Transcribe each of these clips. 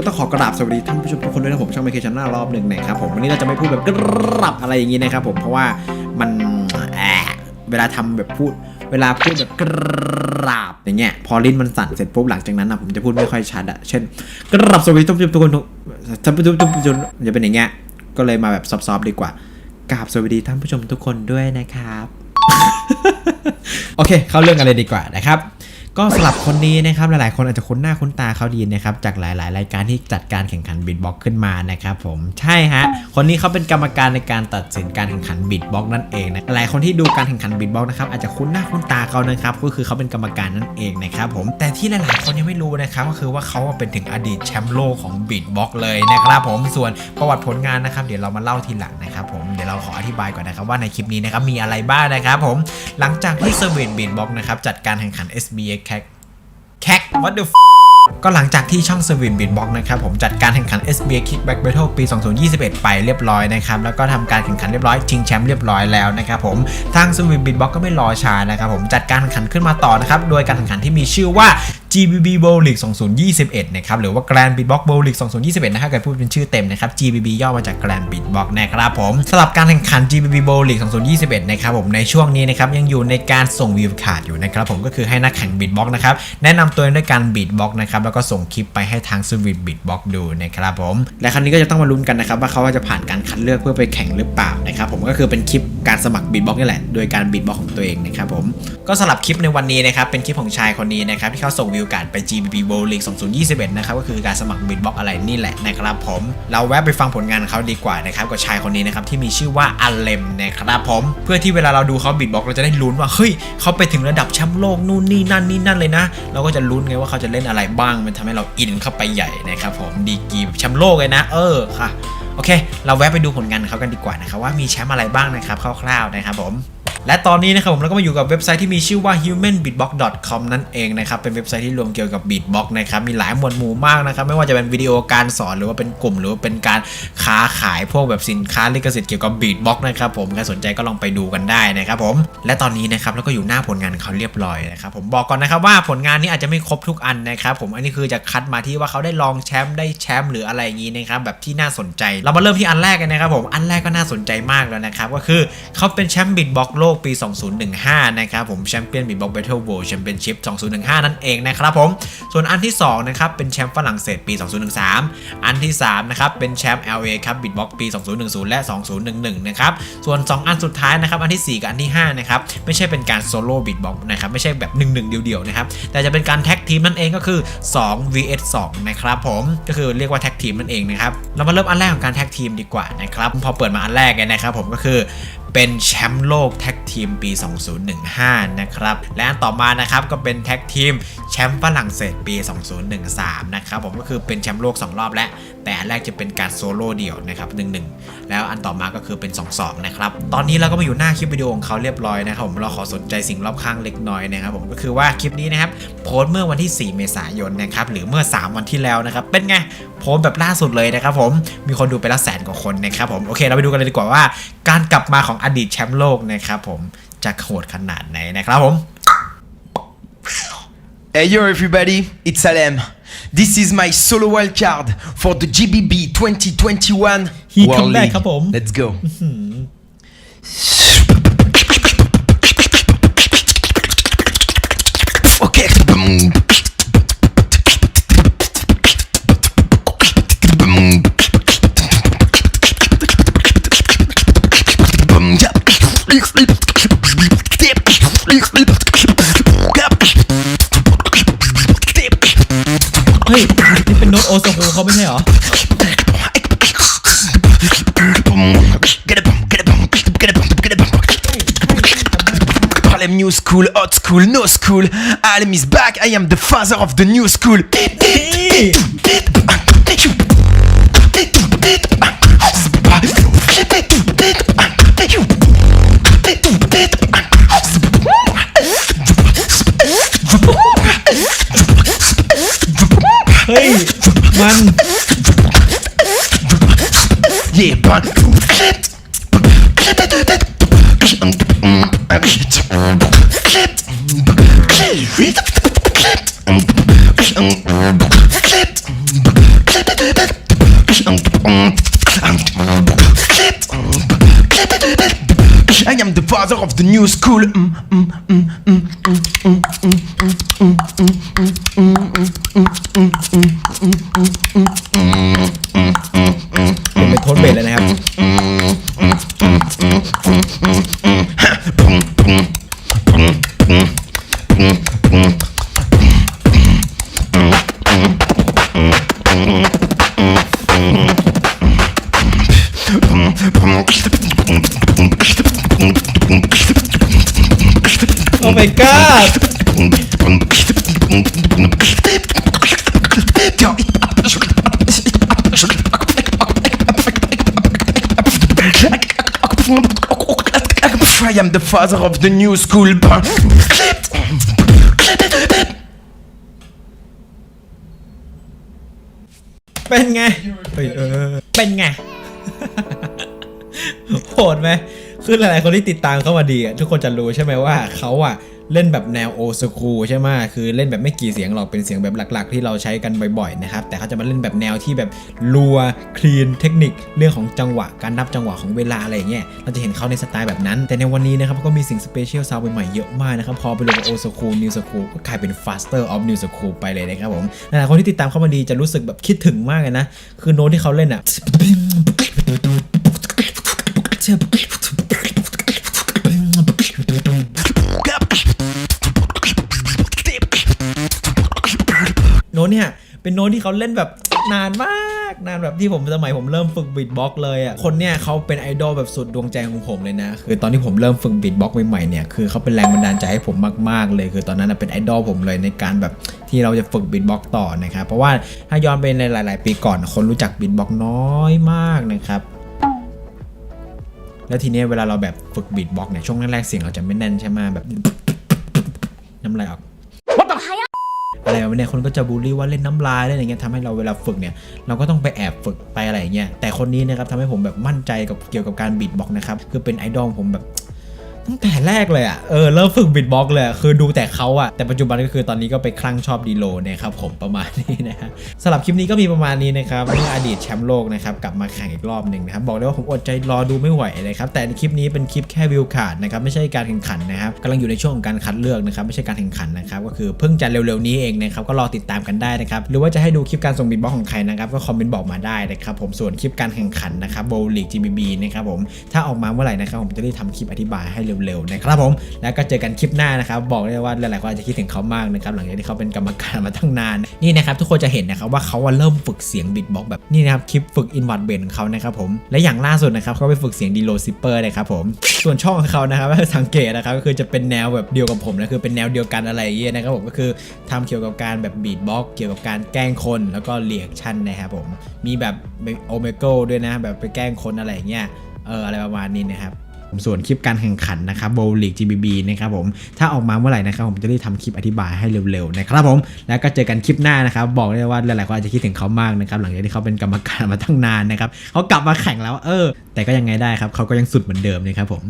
็ต้องขอกราบสวัสดีท่านผู้ชมทุกคนด้วยนะผมช่องไมคเคชันหน้ารอบหนึ่งนะครับผมวันนี้เราจะไม่พูดแบบกรับอะไรอย่างนี้นะครับผมเพราะว่ามันเวลาทำแบบพูดเวลาพูดแบบกราบอย่างเงี้ยพอลิ้นมันสั่นเสร็จปุ๊บหลังจากนั้นนะผมจะพูดไม่ค่อยชัดอะเช่นกราบสวัสดีท่านผู้ชมทุกคนท่านผู้ชมทุกคนจะเป็นอย่างเงี้ยก็เลยมาแบบซอฟๆดีกว่ากราบสวัสดีท่านผู้ชมทุกคนด้วยนะครับโอเค เข้าเรื่องกันเลยดีกว่านะครับ ก็สำหรับคนนี้นะครับหลายๆ คนอาจจะคุ้นหน้าคุ้นตาเขาดีนะครับจากหลาย ๆ รายการที่จัดการแข่งขันบีทบ็อกขึ้นมานะครับผมใช่ฮะคนนี้เขาเป็นกรรมการในการตัดสินการแข่งขันบีทบ็อกนั่นเองนะหลายคนที่ดูการแข่งขันบีทบ็อกนะครับอาจจะคุ้นหน้าคุ้นตาเขานะครับก็คือเขาเป็นกรรมการนั่นเองนะครับผมแต่ที่หลาย ๆ คนยังไม่รู้นะครับก็คือว่าเขาเป็นถึงอดีตแชมป์โลกของบีทบ็อกเลยนะครับผมส่วนประวัติผลงานนะครับเดี๋ยวเรามาเล่าทีหลังนะครับผมเดี๋ยวเราขออธิบายก่อนนะครับว่าในคลิปนี้นะครับมีอะไรบ้างนะครับผมหลังจากที่เซอร์เวนบีทบ็อกนะครับจัดการแข่งขัน SBA แคแคก what the f ก็หลังจากที่ช่องสวิตบิทบ็อกนะครับผมจัดการแข่งขัน SBA Kickback Battle ปี 2021 ไปเรียบร้อยนะครับแล้วก็ทำการแข่งขันเรียบร้อยชิงแชมป์เรียบร้อยแล้วนะครับผมทางสวิตบิทบ็อกก็ไม่รอช้านะครับผมจัดการแข่งขันขึ้นมาต่อนะครับโดยการแข่งขันที่มีชื่อว่า GBB Bowl League 2021 นะครับ หรือว่า Grand Beatbox Bowl League 2021 นะครับเกิดพูดเป็นชื่อเต็มนะครับ GBB ย่อมาจาก Grand Beatbox นะครับผมสำหรับการแข่งขัน GBB Bowl League 2021 นะครับผม ในช่วงนี้นะครับ ยังอยู่ในการส่งวิวขาดอยู่นะครับผม ก็คือให้นักแข่ง Beatbox นะครับ แนะนำตัวเองด้วยการ Beatbox นะครับ แล้วก็ส่งคลิปไปให้ทาง Sweet Beatbox ดูนะครับผม และครั้งนี้ก็จะต้องมาลุ้นกันนะครับว่าเขาจะผ่านการคัดเลือกเพื่อไปแข่งหรือเปล่านะครับผม ก็คือเป็นคลิปการสมัคร Beatbox นี่แหละ โดยการ Beatbox ของตัวเองนะครับผม ก็สำหรับคลิปในวันนี้นะครับเป็นคลิปของชายคนนี้นะครับที่เขาส่งวิวโอการ์ดไป GBB Bowl League 2021 นะครับก็คือการสมัคร Beatbox อะไรนี่แหละนะครับผมเราแวะไปฟังผลงานเขาดีกว่านะครับกับชายคนนี้นะครับที่มีชื่อว่าอัลเลมนะครับผมเพื่อที่เวลาเราดูเขา Beatbox เราจะได้ลุ้นว่าเฮ้ยเขาไปถึงระดับแชมป์โลกนู่นนี่นั่นนี่นั่นเลยนะ เราก็จะลุ้นไงว่าเขาจะเล่นอะไรบ้าง มันทำให้เราอินเข้าไปใหญ่นะครับผมดีกรีแชมป์โลกเลยนะ เออค่ะโอเค เราแวะไปดูผลงานเขากันดีกว่านะครับว่ามีแชมป์อะไรบ้างนะครับคร่าวๆนะครับผม และตอนนี้นะครับผมเราก็มาอยู่กับเว็บไซต์ที่มีชื่อว่า humanbeatbox.com นั่นเองนะครับ เป็นเว็บไซต์ที่รวมเกี่ยวกับ beatbox นะครับ มีหลายหมวดหมู่มากนะครับ ไม่ว่าจะเป็นวิดีโอการสอนหรือว่าเป็นกลุ่ม หรือว่าเป็นการค้าขายพวกแบบสินค้าลิขสิทธิ์เกี่ยวกับ beatbox นะครับผมใครสนใจก็ลองไปดูกันได้นะครับผม และตอนนี้นะครับเราก็อยู่หน้าผลงานเขาเรียบร้อยนะครับผมบอกก่อนนะครับว่าผลงานนี้อาจจะไม่ครบทุกอันนะครับผมอันนี้คือจะคัดมาที่ว่าเขาได้รองแชมป์ได้แชมป์หรืออะไรอย่างนี้นะครับแบบที่น่าสนใจ เรามาเริ่มที่อันแรกกันนะครับผมอันแรกก็น่าสนใจมากแล้วนะครับก็คือเขาเป็นแชมป์บิทบ็อกโลกปี 2015 นะครับผมแชมเปี้ยนบิทบ็อกเบทเทิลโวลด์แชมเปี้ยนชิพ2015 นั่นเองนะครับผม ส่วนอันที่ 2 นะครับ เป็นแชมป์ฝรั่งเศสปี 2013 อันที่ 3 นะครับ เป็นแชมป์ LA ครับบิทบ็อกปี 2010 และ 2011 นะครับ ส่วน 2 อันสุดท้ายนะครับ อันที่ 4 กับอันที่ 5 นะครับ ไม่ใช่เป็นการโซโล่บิทบ็อกนะครับ ไม่ใช่แบบ1 1เดียวๆนะครับ แต่จะเป็นการแท็กทีมนั่นเองก็คือ 2 vs 2 นะครับผม ก็คือเรียกว่าแท็กทีมนั่นเองนะครับ เรามาเริ่มอันแรกของการแท็กทีมดีกว่านะครับ พอเปิดมาอันแรกเนี่ยนะครับผมก็คือเป็นแชมป์โลกแท็กทีมปี 2015 นะครับ และอันต่อมานะครับก็เป็นแท็กทีมแชมป์ฝรั่งเศสปี 2013 นะครับผมก็คือเป็นแชมป์โลก 2 รอบแล้วแต่อันแรกจะเป็นการโซโล่เดี่ยวนะครับ1-1แล้วอันต่อมาก็คือเป็น2-2นะครับตอนนี้เราก็มาอยู่หน้าคลิปวิดีโอของเขาเรียบร้อยนะครับผมเราขอสนใจสิ่งรอบข้างเล็กน้อยนะครับผมก็คือว่าคลิปนี้นะครับโพสเมื่อวันที่ 4 เมษายนนะครับหรือเมื่อ 3 วันที่แล้วนะครับเป็นไงโพสแบบล่าสุดเลยนะครับผมมีคนดูไปละแสนกว่าคนนะครับผมโอเคเราไปดูกันเลยดีกว่าว่า การกลับมาของอดีตแชมป์โลกนะครับผมจะโหดขนาดไหนนะครับผม Hey yo everybody, it's Alem. This is my solo wild card for the GBB 2021 He World come back, League. ครับผม Let's go. Okay. Yep. โน้ตโอซาโฮเขาไม่ใช่เหรอ Get it, get it, get it, get it. Harlem New School, Hot School, No School. Harlem is back. I am the father of the new school. เ I am the father of the new school. Oh my god! I am the father of the new school. โหดไหมคือหลายๆคนที่ติดตามเขามาดีทุกคนจะรู้ใช่ไหมว่าเขาอะเล่นแบบแนวโอสคูใช่ไหมคือเล่นแบบไม่กี่เสียงหรอกเป็นเสียงแบบหลักๆ ที่เราใช้กันบ่อยๆนะครับ แต่เขาจะมาเล่นแบบแนวที่แบบรัวคลีนเทคนิคเรื่องของจังหวะการนับจังหวะของเวลาอะไรอย่างเงี้ยเราจะเห็นเขาในสไตล์แบบนั้น แต่ในวันนี้นะครับก็มีสิ่งสเปเชียลซาวด์ใหม่ๆเยอะมากนะครับ พอไปลงกับโอสคูนิวสคูก็กลายเป็น faster of new school ไปเลยนะครับผมหลายๆคนที่ติดตามเขามาดีจะรู้สึกแบบคิดถึงมากเลยนะคือโน้ตที่เขาเล่นอะ โน้ตเนี่ย เป็นโน้ตที่เขาเล่นแบบนานมากนานแบบที่ผมสมัยผมเริ่มฝึกบีทบ็อกเลยอะคนเนี่ยเขาเป็นไอดอลแบบสุดดวงใจของผมเลยนะ คือตอนที่ผมเริ่มฝึกบีทบ็อกใหม่ๆเนี่ยคือเขาเป็นแรงบันดาลใจให้ผมมากๆเลย คือตอนนั้นเป็นไอดอลผมเลยในการแบบที่เราจะฝึกบีทบ็อกต่อนะครับเพราะว่าถ้าย้อนไปในหลาย ๆ ปีก่อนคนรู้จักบีทบ็อกน้อยมากนะครับ แล้วทีเนี้ยเวลาเราแบบฝึกบีทบ็อกเนี่ยช่วงแรกๆเสียงเราจะไม่แน่นใช่ไหมแบบน้ำลายออกอะไรแบบเนี้ยคนก็จะบูลลี่ว่าเล่นน้ำลายเล่นอะไรเงี้ยทำให้เราเวลาฝึกเนี่ยเราก็ต้องไปแอบฝึกไปอะไรอย่างเงี้ยแต่คนนี้นะครับทำให้ผมแบบมั่นใจกับเกี่ยวกับการบีทบ็อกนะครับคือเป็นไอดอลผมแบบ ตั้งแต่แรกเลยอะ เออเริ่มฝึกบิดบ็อกเลยคือดูแต่เขาอะ แต่ปัจจุบันก็คือตอนนี้ก็ไปคลั่งชอบดีโลนะครับผมประมาณนี้นะฮะสำหรับคลิปนี้ก็มีประมาณนี้นะครับเรื่ออดีตแชมป์โลกนะครับกลับมาแข่งอีกรอบหนึ่งนะครับบอกเลยว่าผมอดใจรอดูไม่ไหวเลยครับแต่ในคลิปนี้เป็นคลิปแค่วิวขาดนะครับไม่ใช่การแข่งขันนะครับกำลังอยู่ในช่วงของการคัดเลือกนะครับไม่ใช่การแข่งขันนะครับก็คือเพิ่งจะเร็วๆนี้เองนะครับก็รอติดตามกันได้นะครับหรือว่าจะให้ดูคลิปการส่งบิดบ็อกของใครนะครับก็คอมเมนต์บอกมาได้นะครับผมส่วนคลิปการแข่งขันนะครับโบว์ลีก GBB นะครับผมถ้าออกมาเมื่อไหร่นะครับผมจะได้ทำคลิปอธิบายให้เร็วๆนะครับผมแล้วก็เจอกันคลิปหน้านะครับบอกเลยว่าหลายๆคนอาจจะคิดถึงเขามากนะครับหลังจากที่เขาเป็นกรรมการมาตั้งนานนี่นะครับทุกคนจะเห็นนะครับว่าเขาว่าเริ่มฝึกเสียงบิดบ็อกแบบนี่นะครับคลิปฝึกอินวัดเบนของเขานะครับผมและอย่างล่าสุดนะครับเขาไปฝึกเสียงดีโลซิปเปอร์นะครับผมส่วนช่องของเขานะครับสังเกตนะครับก็คือจะเป็นแนวแบบเดียวกับผมนะคือเป็นแนวเดียวกันอะไรอย่างเงี้ยนะครับผมก็คือทำเกี่ยวกับการแบบบีทบ็อกเกี่ยวกับการแกล้งคนแล้วก็เรียกชั่นนะครับผมมีแบบโอเมโกด้วยนะแบบไปแกล้งคนอะไรอย่างเงี้ยเอออะไรประมาณนี้นะครับ ส่วนคลิปการแข่งขันนะครับโบลิก GBB นะครับผมถ้าออกมาเมื่อไหร่นะครับผมจะได้ทำคลิปอธิบายให้เร็วๆนะครับผมแล้วก็เจอกันคลิปหน้านะครับบอกเลยว่าหลายๆคนอาจจะคิดถึงเขามากนะครับหลังจากที่เขาเป็นกรรมการมาตั้งนานนะครับเขากลับมาแข่งแล้วเออ แต่ก็ยังไงได้ครับเขาก็ยังสุดเหมือนเดิมนะครับผม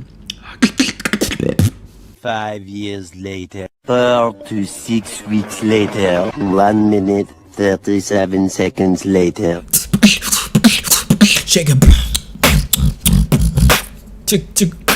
Five years later, four to six weeks later, one minute, 37 seconds later. Shake it. Çık çık.